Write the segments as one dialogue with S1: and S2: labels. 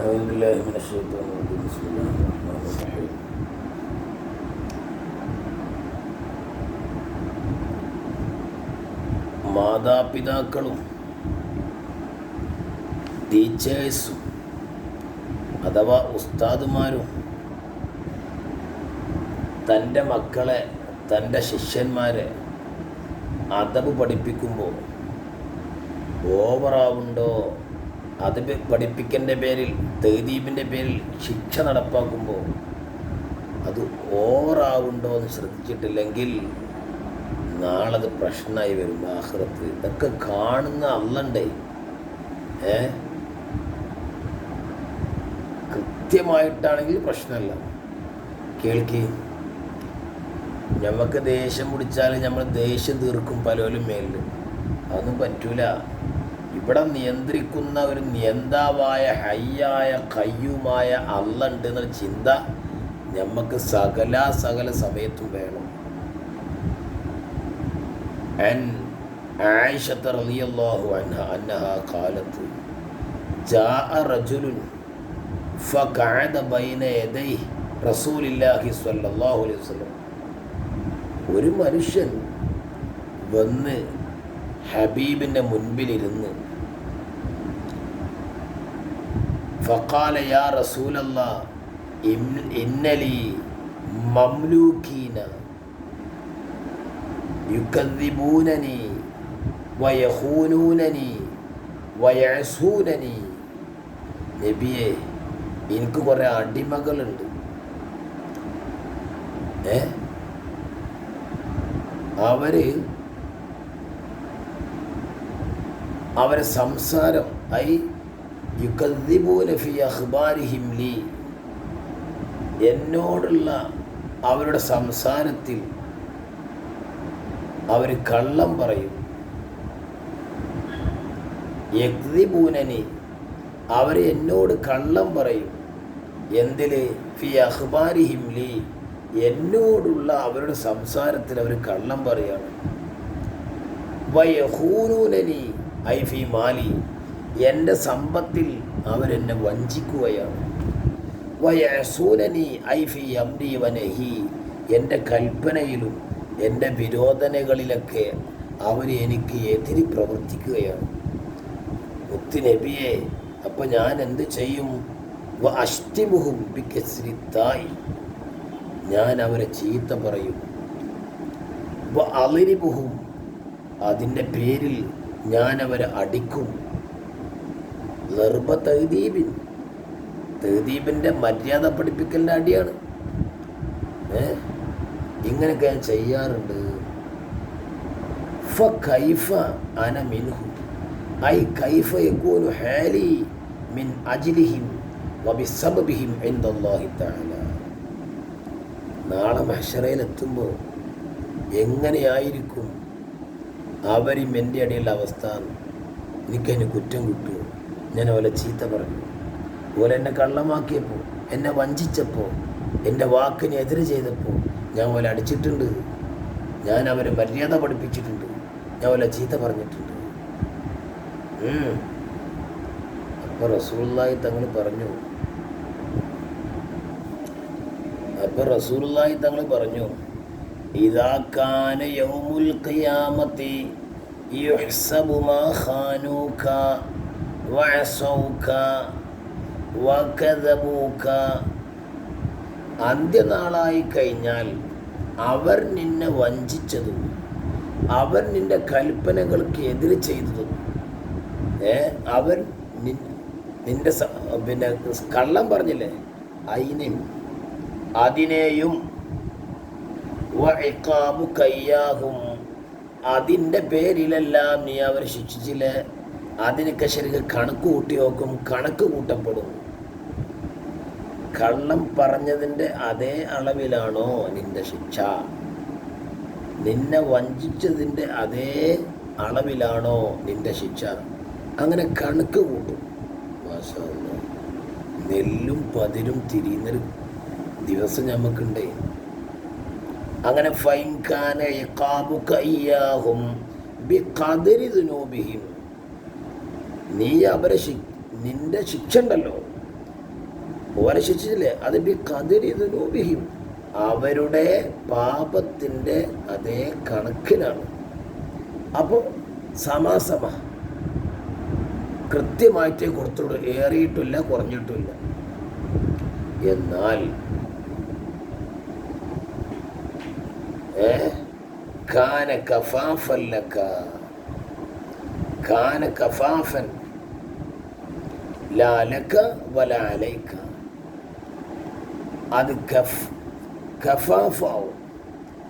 S1: أعوذ بالله من الشيطان الرجيم بسم الله الرحمن الرحيم മാതാപിതാക്കളും ടീച്ചേഴ്സും അഥവാ ഉസ്താദുമാരും തൻ്റെ മക്കളെ തൻ്റെ ശിഷ്യന്മാരെ അതവ് പഠിപ്പിക്കുമ്പോൾ ഓവറാവുണ്ടോ അത് പഠിപ്പിക്കന്റെ പേരിൽ തേദീപിന്റെ പേരിൽ ശിക്ഷ നടപ്പാക്കുമ്പോൾ അത് ഓറാവുണ്ടോ എന്ന് ശ്രദ്ധിച്ചിട്ടില്ലെങ്കിൽ നാളെ അത് പ്രശ്നമായി വരും ആഹ്റത്ത്. ഇതൊക്കെ കാണുന്ന അല്ലണ്ടേ ഏ? കൃത്യമായിട്ടാണെങ്കിൽ പ്രശ്നമല്ല കേൾക്കി. നമുക്ക് ദേഷ്യം പിടിച്ചാൽ നമ്മൾ ദേഷ്യം തീർക്കും പലരും മേലിൽ അതൊന്നും പറ്റൂല. ഇവിടെ നിയന്ത്രിക്കുന്ന ഒരു നിയന്താവായ ഹയ്യായ കയ്യുമായ അല്ലുണ്ട് എന്ന ചിന്ത നമുക്ക് സകല സകല സമയത്തും വേണം. റളിയല്ലാഹു അൻഹ കാലത്ത് റജുലുൻ ബൈന യദൈ റസൂലില്ലാഹി സ്വല്ലല്ലാഹു അലൈഹി വസല്ലം. ഒരു മനുഷ്യൻ വന്ന് ഹബീബിന്റെ മുൻപിലിരുന്ന്. നബിയെ എനിക്ക് കുറേ അടിമകളുണ്ട്. ഏ? അവർ അവരെ സംസാരം ഐ യുക്കദ്ദിബൂന ഫി അഖ്ബാരിഹിം ലീ എന്നോടുള്ള അവരുടെ സംസാരത്തിൽ അവർ കള്ളം പറയും. യക്തിപൂനനി അവർ എന്നോട് കള്ളം പറയും. എന്തിൽ? ഫി അഹ്ബാരി ഹിംലി എന്നോടുള്ള അവരുടെ സംസാരത്തിൽ അവർ കള്ളം പറയാണ്. വയഹൂനൂനനി ഐ ഫി മാലി എന്റെ സമ്പത്തിൽ അവരെന്നെ വഞ്ചിക്കുകയാണ്. വയസൂനനി ഐ ഫി അംരി വനഹി എന്റെ കൽപ്പനയിലും എന്റെ വിരോധനകളിലൊക്കെ അവർ എനിക്ക് എതിരി പ്രവർത്തിക്കുകയാണ്. മുത്തി നബിയെ അപ്പം ഞാൻ എന്ത് ചെയ്യും അഷ്ടിമുഹും ബിക്കസ്രിത്തായി ഞാൻ അവരെ ചീത്ത പറയും. വ അളിരിമുഹും അതിന്റെ പേരിൽ ഞാൻ അവരെ അടിക്കും. ലർബ തൈദീപിൻ തൈദീപിന്റെ മര്യാദ പഠിപ്പിക്കലിന്റെ അടിയാണ്. ഏ? ഇങ്ങനെയൊക്കെ ഞാൻ ചെയ്യാറുണ്ട്. അന മിൻഹു. ഐ കൈഫ നാളെ മഹ്ഷറയിലെത്തുമ്പോൾ എങ്ങനെയായിരിക്കും അവരും എന്റെ അടിയുള്ള അവസ്ഥ എനിക്കതിന് കുറ്റം കിട്ടുമോ ഞാൻ അവരെ ചീത്ത പറഞ്ഞു. അതുപോലെ എന്നെ കള്ളമാക്കിയപ്പോൾ എന്നെ വഞ്ചിച്ചപ്പോൾ എന്റെ വാക്കിന് എതിര് ചെയ്തപ്പോൾ ഞാൻ പോലെ അടിച്ചിട്ടുണ്ട്. ഞാൻ അവരെ മര്യാദ പഠിപ്പിച്ചിട്ടുണ്ട്. ഞാൻ പോലെ ചീത്ത പറഞ്ഞിട്ടുണ്ട്. അപ്പോൾ റസൂള്ളായി തങ്ങൾ പറഞ്ഞു. അപ്പോൾ റസൂള്ളായി തങ്ങൾ പറഞ്ഞു. ഇതാക്കാന യൗമുൽ ഖിയാമത്തി യുഹ്സബു മാ ഖാനൂക വഅസൗക വകദബൂക അന്ത്യനാളായി കഴിഞ്ഞാൽ അവർ നിന്നെ വഞ്ചിച്ചതും അവർ നിന്റെ കൽപ്പനകൾക്ക് എതിര് ചെയ്തതും ഏ അവർ നിന്റെ പിന്നെ കള്ളം പറഞ്ഞില്ലേ? അതിനെയും അതിനെയും വഇഖാബു കയ്യാഹും അതിന്റെ പേരിലെല്ലാം നീ അവരെ ശിക്ഷിച്ചില്ലേ? അതിനൊക്കെ ശരിക്കും കണക്ക് കൂട്ടി നോക്കും കണക്ക് കൂട്ടപ്പെടും. കള്ളം പറഞ്ഞതിന്റെ അതേ അളവിലാണോ നിന്റെ ശിക്ഷ? നിന്നെ വഞ്ചിച്ചതിന്റെ അതേ അളവിലാണോ നിന്റെ ശിക്ഷ? അങ്ങനെ കണക്ക് കൂട്ടും. നെല്ലും പതിരും തിരിയുന്നൊരു ദിവസം ഞമ്മക്കുണ്ടേ. അങ്ങനെ നീ അവരെ നിന്റെ ശിക്ഷ ഉണ്ടല്ലോ ഓരെ ശിക്ഷിച്ചില്ലേ അത് ബി കതിരിതനൂപിഹിം അവരുടെ പാപത്തിന്റെ അതേ കണക്കിനാണ്. അപ്പോൾ സമാസമ കൃത്യമായിട്ടേ കൊടുത്തുള്ളൂ. ഏറിയിട്ടില്ല കുറഞ്ഞിട്ടില്ല. എന്നാൽ ഏ അത് കഫ്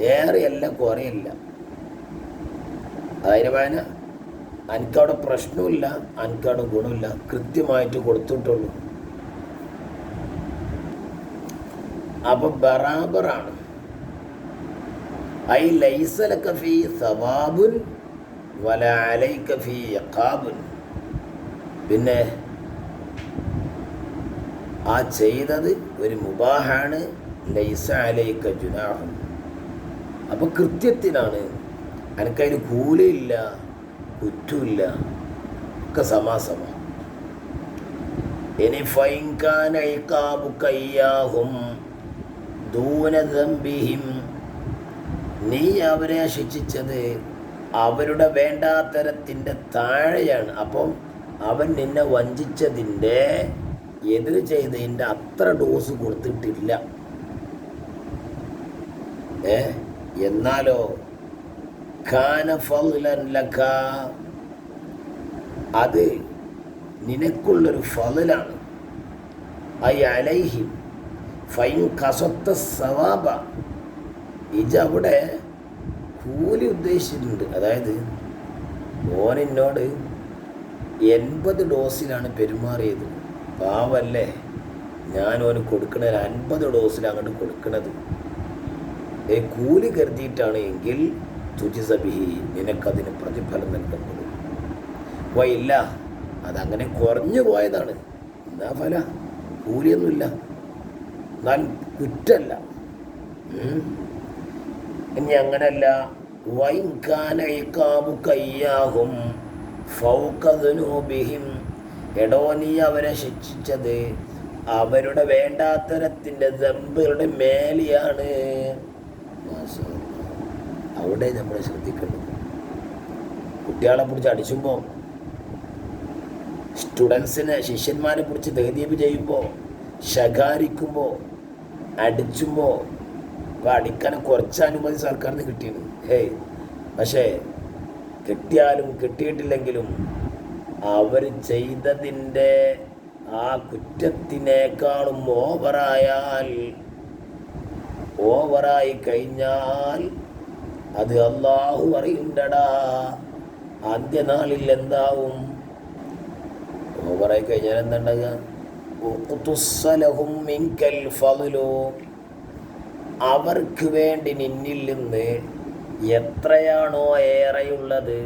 S1: ഏറെയല്ല കുറയല്ല അതിന് വേന എനിക്കവിടെ പ്രശ്നമില്ല എനിക്കവിടെ ഗുണമില്ല കൃത്യമായിട്ട് കൊടുത്തിട്ടുള്ളൂ. അപ്പൊ ബറാബറാണ്. ഐ ലൈസലക ഫീ സവാബുൻ വല അലൈ ഫീ യക്കാബുൻ പിന്നെ ആ ചെയ്തത് ഒരു മുബാഹാണ്. ലൈസ അലൈക ജുനാഹും അപ്പൊ കൃത്യത്തിനാണ്. എനിക്കതിന് കൂലയില്ല കുറ്റമില്ല ഒക്കെ സമാസമ. ഇനി ഫൈൻകാന ഇഖാബു കയ്യാഹും ദൂനദംബിഹിം നീ അവരെ ശിക്ഷിച്ചത് അവരുടെ വേണ്ടാത്തരത്തിന്റെ താഴെയാണ്. അപ്പം അവൻ നിന്നെ വഞ്ചിച്ചതിന്റെ എതിർ ചെയ്തതിന്റെ അത്ര ഡോസ് കൊടുത്തിട്ടില്ല. ഏ? എന്നാലോ? ഖാന അത് നിനക്കുള്ളൊരു ഫലാണ്. ഐ അലൈഹി ഫൈൻ കസത്ത സവാബ. ഇജ അവിടെ കൂലി ഉദ്ദേശിച്ചിട്ടുണ്ട്. അതായത് ഓനെന്നോട് എൺപത് ഡോസിലാണ് പെരുമാറിയത്. പാവല്ലേ ഞാൻ ഓന് കൊടുക്കണത് അൻപത് ഡോസിൽ അങ്ങോട്ട് കൊടുക്കണത്. ഏ കൂലി കരുതിയിട്ടാണ് എങ്കിൽ തുജിസബിഹി നിനക്കതിന് പ്രതിഫലം നൽകപ്പെടും. അപ്പോൾ ഇല്ല അതങ്ങനെ കുറഞ്ഞു പോയതാണ്. എന്നാ ഫല? കൂലിയൊന്നുമില്ല. എന്നാൽ കുറ്റല്ല. ഇനി അങ്ങനല്ല. വൈകാനു കയ്യാകും. ഫൗക്കതുനൂബിഹിം എടോ നീ അവരെ ശിക്ഷിച്ചത്. അവരുടെ വേണ്ടാത്തരത്തിന്റെ ദമ്പുകളുടെ മേലെയാണ്. അവിടെ നമ്മൾ ശ്രദ്ധിക്കേണ്ടത്. കുട്ടികളെ പിടിച്ച് അടിച്ചുമ്പോൾ സ്റ്റുഡൻസിനെ ശിഷ്യന്മാരെ പിടിച്ച് ദേദീപ് ചെയ്യുമ്പോൾ ശകാരിക്കുമ്പോൾ അടിച്ചുമ്പോൾ അപ്പോൾ അടിക്കാൻ കുറച്ച് അനുമതി സർക്കാരിന് കിട്ടിയത് ഹേയ് പക്ഷേ കിട്ടിയാലും കിട്ടിയിട്ടില്ലെങ്കിലും അവർ ചെയ്തതിന്റെ ആ കുറ്റത്തിനേക്കാളും ഓവറായാൽ ഓവറായി കഴിഞ്ഞാൽ അത് അള്ളാഹു അറിയണ്ടടാ ആദ്യനാളിൽ എന്താവും? ഓവറായി കഴിഞ്ഞാൽ എന്താ ഉണ്ടാകുക. അവർക്ക് വേണ്ടി നിന്നിൽ നിന്ന് എത്രയാണോ ഏറെയുള്ളത്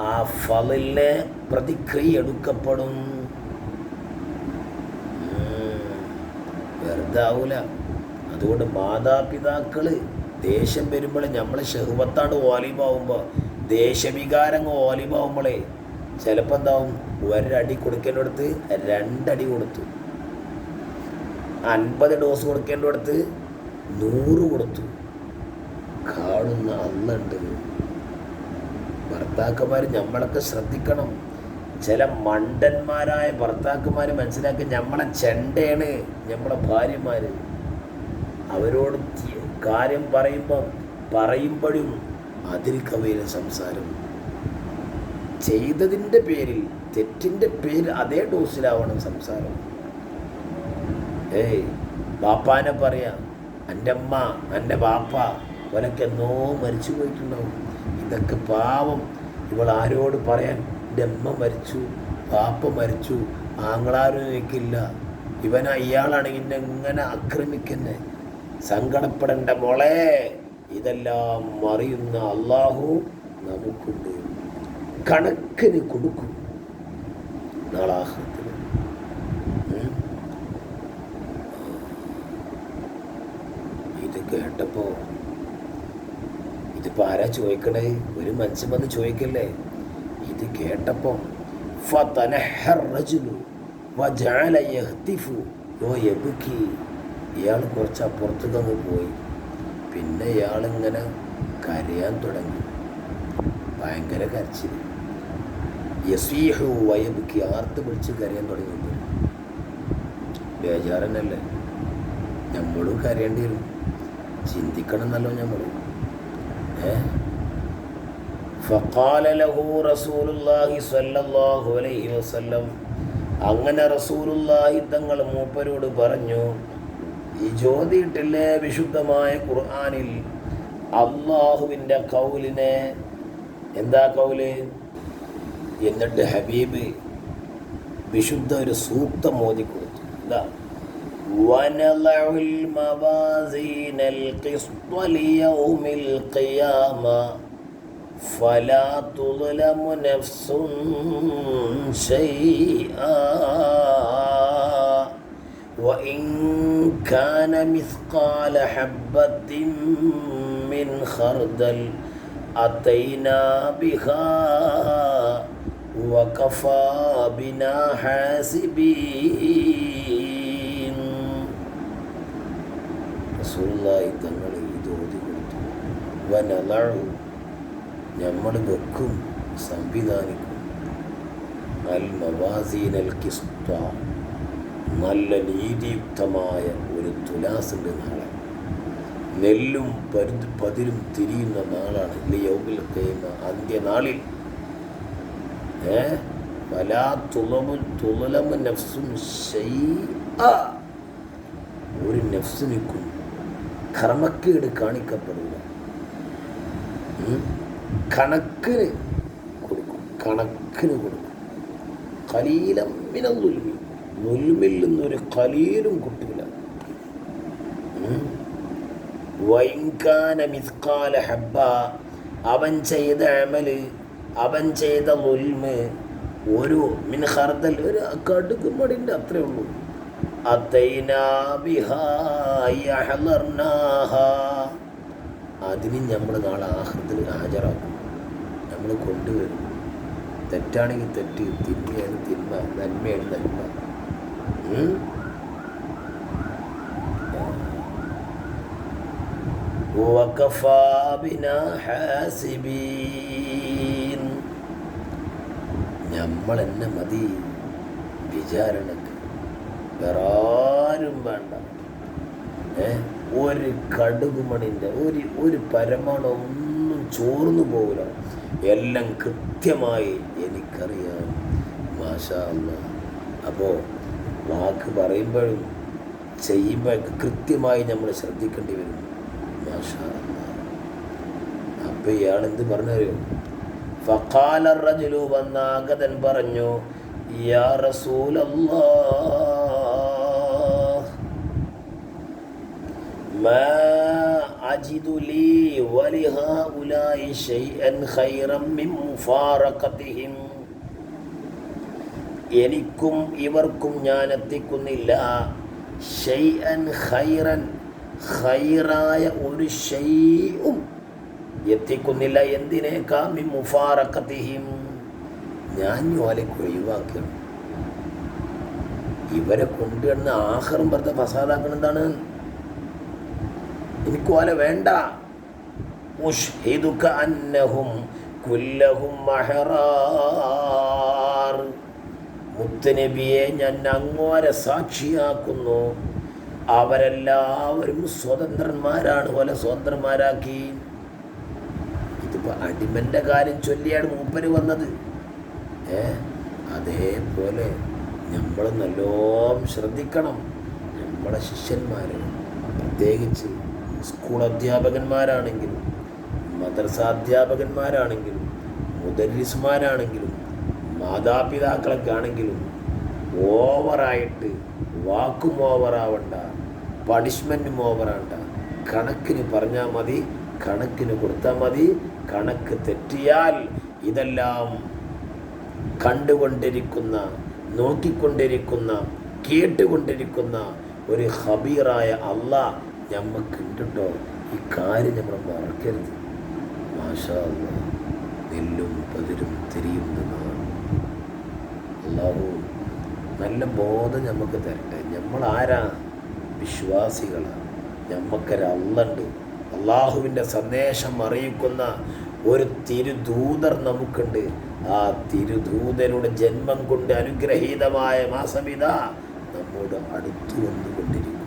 S1: ആ ഫലിന് പ്രതിക്രിയ എടുക്കപ്പെടും. വെറുതാവൂല. അതുകൊണ്ട് മാതാപിതാക്കൾ ദേഷ്യം വരുമ്പോൾ നമ്മൾ ഷെഹുവത്താണ്ട് ഓലിമാവുമ്പോൾ ദേശവികാരങ്ങൾ ഓലിമാവുമ്പോളേ ചിലപ്പോൾ എന്താവും? ഒരടി കൊടുക്കേണ്ടടുത്ത് രണ്ടടി കൊടുത്തു. അൻപത് ഡോസ് കൊടുക്കേണ്ടടുത്ത് നൂറ് കൊടുത്തു. കാണുന്ന അന്നുണ്ട്. ഭർത്താക്കന്മാർ നമ്മളൊക്കെ ശ്രദ്ധിക്കണം. ചില മണ്ടന്മാരായ ഭർത്താക്കന്മാർ മനസ്സിലാക്കി നമ്മളെ ചെണ്ടയാണ് നമ്മളെ ഭാര്യമാർ അവരോട് കാര്യം പറയുമ്പോൾ പറയുമ്പോഴും അതിൽ കവിയിലെ സംസാരം. ചെയ്തതിന്റെ പേരിൽ തെറ്റിന്റെ പേരിൽ അതേ ഡോസിലാവണം സംസാരം. ഏയ് ബാപ്പാനെ പറയാം. എന്റെ അമ്മ എന്റെ പാപ്പ ഓനൊക്കെ എന്നോ മരിച്ചു പോയിട്ടുണ്ടാവും ഇതൊക്കെ പാവം. ഇവൾ ആരോട് പറയാൻ എന്റെ അമ്മ മരിച്ചു പാപ്പ മരിച്ചു ആങ്ങളാരും എനിക്കില്ല. ഇവൻ ഇയാളാണെങ്കിൽ എന്നെ ഇങ്ങനെ ആക്രമിക്കുന്നത് സങ്കടപ്പെടേണ്ട മോളെ. ഇതെല്ലാം അറിയുന്ന അള്ളാഹു നമുക്കുണ്ട്. കണക്കിന് കൊടുക്കും. നാളാഹത്തിൽ കേട്ടപ്പോൾ ഇതിപ്പോ ആരാ ചോദിക്കണേ? ഒരു മനുഷ്യൻ വന്ന് ചോദിക്കല്ലേ? ഇത് കേട്ടപ്പോൾ ഇയാൾ കുറച്ച് അപ്പുറത്തു നിന്ന് പോയി. പിന്നെ ഇയാളിങ്ങനെ കരയാൻ തുടങ്ങി. ഭയങ്കര കരച്ചിൽ യസീഹു വയബുക്കി ആർത്ത് പിടിച്ച് കരയാൻ തുടങ്ങി. ബേജാറന്നല്ലേ? നമ്മളും കരയേണ്ടി വരും. ചിന്തിക്കണം എന്നല്ലോ നമ്മൾ ഏ? ഫഖാല ലഹു സ്വല്ലല്ലാഹു അലൈഹി വസല്ലം. അങ്ങനെ റസൂലുള്ളാഹി തങ്ങൾ മൂപ്പരോട് പറഞ്ഞു ഈ ജ്യോതിയിട്ടില്ലേ വിശുദ്ധമായ ഖുർആാനിൽ അള്ളാഹുവിന്റെ കൗലിനെ? എന്താ കൗൽ? എന്നിട്ട് ഹബീബ് വിശുദ്ധ ഒരു സൂക്തം മോദി കൊടുത്തു എന്താ ونضع الموازين القسط ليوم القيامة. فلا تظلم نفس شيئا. وإن كان مثقال حبة من خردل أتينا بها وكفى بنا حاسبين. റസൂലുള്ളാഹി തങ്ങൾ ഇത് ഓതി കൊടുത്തു. വനലാഴു നമ്മൾ വെക്കും സംവിധാനിക്കും. അൽ മവാസീൻ അൽ കിസ്ത നല്ല നീതിയുക്തമായ ഒരു തുലാസിന്റെ നാളെ. നെല്ലും പരു പതിരും തിരിയുന്ന നാളാണ്. ഇല്ല യോഗയിൽ അന്ത്യനാളിൽ ഏ? പലാ തുളമു തുളലമ നഫ്സും ഒരു നഫ്സിനിക്കും കർമ്മക്കേട് കാണിക്കപ്പെടില്ല. കണക്കിന് കൊടുക്കും. കണക്കിന് കൊടുക്കും. കലീലം മിനം നുൽമി. നുൽമിൽ നിന്നൊരു കലീലും കുട്ടിയില്ല വൈകാന മിസ്കാല ഹബ്ബ. അവൻ ചെയ്ത അമൽ അവൻ ചെയ്ത നുൽമ് ഒരു മിൻ ഹർദൽ ഒരു കടുക്കുമടിന്റെ അത്രേ ഉള്ളൂ. അതിന് നമ്മൾ നാളെ ആഹൃത്തിൽ ഹാജരാക്കും. നമ്മൾ കൊണ്ടുവരും. തെറ്റാണെങ്കിൽ തെറ്റ് തിന്മയാണ് തിന്മ നന്മയാണ് നന്മ. നമ്മൾ എന്നെ മതി. വിചാരണക്ക്. വേറെ ആരും വേണ്ട. ഏ? ഒരു കടുകുമണിന്റെ ഒരു ഒരു പരമാണു ഒന്നും ചോർന്നു പോകില്ല എല്ലാം കൃത്യമായി എനിക്കറിയാം. മാഷാ അല്ലാ അപ്പോൾ വാക്ക് പറയുമ്പോഴും ചെയ്യുമ്പോഴൊക്കെ കൃത്യമായി നമ്മൾ ശ്രദ്ധിക്കേണ്ടി വരും. മാഷാ അല്ലാ അപ്പോൾ ഇയാൾ എന്ത് പറഞ്ഞു ഫഖാല റജുലു വന്ന ആഗതൻ പറഞ്ഞു യാ റസൂലല്ലാഹ് മാ അജിദു ലീ വലിഹഉലായി ശൈഅൻ ഖൈറം മിൻ മുഫാറഖതിഹിം എനിക്കും ഇവർക്കും ഞാൻ എത്തിക്കുന്നില്ല ഖൈറൻ ഖൈറായ ഒരു ഷെയ്യും എത്തിക്കുന്നില്ല. എന്തിനേക്കാ മി മുഫാറക്കത്തിഹിം ഞാൻ ഓലയ്ക്ക് ഒഴിവാക്കണം ഇവരെ കൊണ്ടുവന്ന് ആഹറും പറഞ്ഞ ഫസാദാക്കണം എന്താണ്? എനിക്ക് ഓല വേണ്ട. അന്നഹും കുല്ലഹും മുത്തനബിയെ ഞാൻ അങ്ങോരെ സാക്ഷിയാക്കുന്നു. അവരെല്ലാവരും സ്വതന്ത്രന്മാരാണ്. പോലെ സ്വതന്ത്രന്മാരാക്കി. ഇതിപ്പോൾ അടിമന്റെ കാര്യം ചൊല്ലിയാണ് മൂപ്പര് വന്നത്. ഏ? അതേപോലെ നമ്മൾ നല്ലോം ശ്രദ്ധിക്കണം. നമ്മുടെ ശിഷ്യന്മാർ പ്രത്യേകിച്ച് സ്കൂൾ അധ്യാപകന്മാരാണെങ്കിലും മദ്രസാധ്യാപകന്മാരാണെങ്കിലും മുദരിസ്മാരാണെങ്കിലും മാതാപിതാക്കളൊക്കെ ആണെങ്കിലും ഓവറായിട്ട് വാക്കും ഓവറാവണ്ട പണിഷ്മെന്റും ഓവറാവണ്ട. കണക്കിന് പറഞ്ഞാൽ മതി കണക്കിന് കൊടുത്താൽ മതി കണക്ക് തെറ്റിയാൽ ഇതെല്ലാം കണ്ടുകൊണ്ടിരിക്കുന്ന നോക്കിക്കൊണ്ടിരിക്കുന്ന കേട്ടുകൊണ്ടിരിക്കുന്ന ഒരു ഹബീറായ അള്ളാ ഞമ്മക്കുണ്ട്? ഈ കാര്യം നമ്മൾ മറക്കരുത്. മാഷാ അല്ലാ നെല്ലും പതിരും തിരിയും അള്ളാഹു നല്ല ബോധം നമുക്ക് തരട്ടെ. നമ്മൾ ആരാ? വിശ്വാസികളാണ് നമുക്കൊരല്ലുണ്ട് അള്ളാഹുവിന്റെ സന്ദേശം അറിയിക്കുന്ന ഒരു തിരുദൂതർ നമുക്കുണ്ട്. ആ തിരുദൂതരുടെ ജന്മം കൊണ്ട് അനുഗ്രഹീതമായ മാസമിത നമ്മോട് അടുത്തു വന്നുകൊണ്ടിരിക്കുന്നു.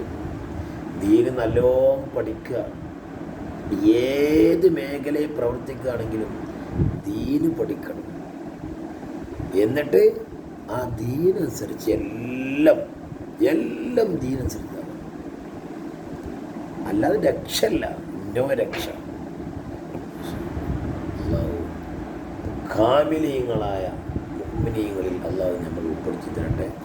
S1: ദീന് നല്ലോണം പഠിക്കുക. ഏത് മേഖലയിൽ പ്രവർത്തിക്കുകയാണെങ്കിലും ദീന് പഠിക്കണം. എന്നിട്ട് ആ ദീനനുസരിച്ച് എല്ലാം എല്ലാം ദീനനുസരിച്ചാണ് അല്ലാതെ രക്ഷല്ല നോ രക്ഷ. കാമിനീയങ്ങളായ അല്ലാതെ അള്ളാഹു നമ്മൾ ഉൾപ്പെടുത്തി തരട്ടെ.